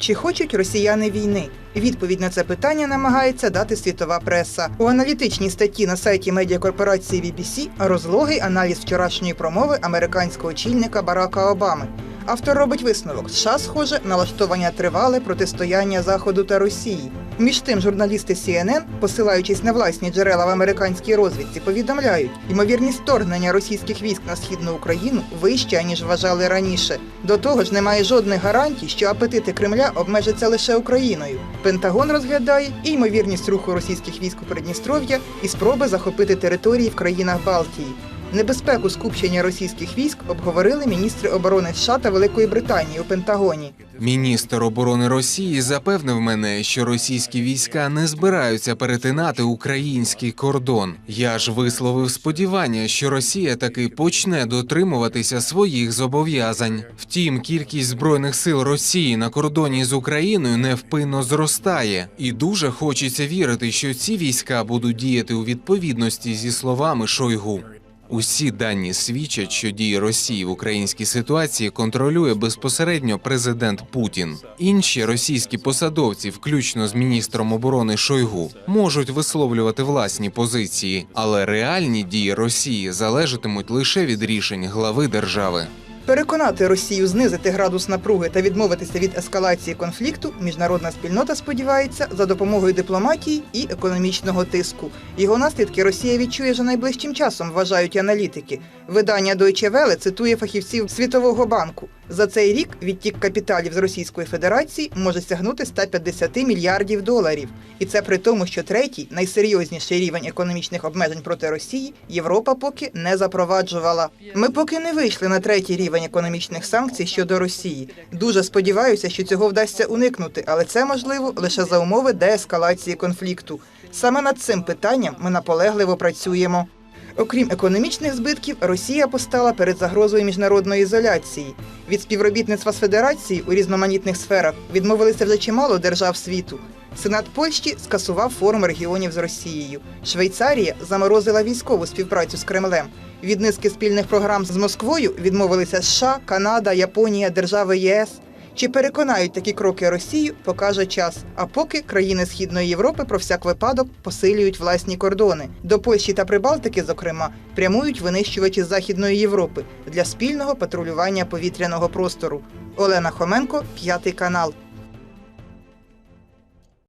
Чи хочуть росіяни війни? Відповідь на це питання намагається дати світова преса. У аналітичній статті на сайті медіакорпорації BBC розлогий аналіз вчорашньої промови американського очільника Барака Обами. Автор робить висновок: США, схоже, налаштовані на тривале протистояння Заходу та Росії. Між тим, журналісти CNN, посилаючись на власні джерела в американській розвідці, повідомляють, ймовірність вторгнення російських військ на східну Україну вища ніж вважали раніше. До того ж, немає жодних гарантій, що апетити Кремля обмежаться лише Україною. Пентагон розглядає і ймовірність руху російських військ у Придністров'я і спроби захопити території в країнах Балтії. Небезпеку скупчення російських військ обговорили міністри оборони США та Великої Британії у Пентагоні. Міністр оборони Росії запевнив мене, що російські війська не збираються перетинати український кордон. Я ж висловив сподівання, що Росія таки почне дотримуватися своїх зобов'язань. Втім, кількість збройних сил Росії на кордоні з Україною невпинно зростає, і дуже хочеться вірити, що ці війська будуть діяти у відповідності зі словами Шойгу. Усі дані свідчать, що дії Росії в українській ситуації контролює безпосередньо президент Путін. Інші російські посадовці, включно з міністром оборони Шойгу, можуть висловлювати власні позиції, але реальні дії Росії залежатимуть лише від рішень глави держави. Переконати Росію знизити градус напруги та відмовитися від ескалації конфлікту, міжнародна спільнота сподівається за допомогою дипломатії і економічного тиску. Його наслідки Росія відчує вже найближчим часом, вважають аналітики. Видання Deutsche Welle цитує фахівців Світового банку. За цей рік відтік капіталів з Російської Федерації може сягнути 150 мільярдів доларів. І це при тому, що третій найсерйозніший рівень економічних обмежень проти Росії Європа поки не запроваджувала. Ми поки не вийшли на третій рівень економічних санкцій щодо Росії. Дуже сподіваюся, що цього вдасться уникнути, але це можливо лише за умови деескалації конфлікту. Саме над цим питанням ми наполегливо працюємо. Окрім економічних збитків, Росія постала перед загрозою міжнародної ізоляції. Від співробітництва з Федерацією у різноманітних сферах відмовилися вже чимало держав світу. Сенат Польщі скасував форум регіонів з Росією. Швейцарія заморозила військову співпрацю з Кремлем. Від низки спільних програм з Москвою відмовилися США, Канада, Японія, держави ЄС. Чи переконають такі кроки Росію, покаже час. А поки країни Східної Європи про всяк випадок посилюють власні кордони. До Польщі та Прибалтики, зокрема, прямують винищувачі Західної Європи для спільного патрулювання повітряного простору. Олена Хоменко, п'ятий канал.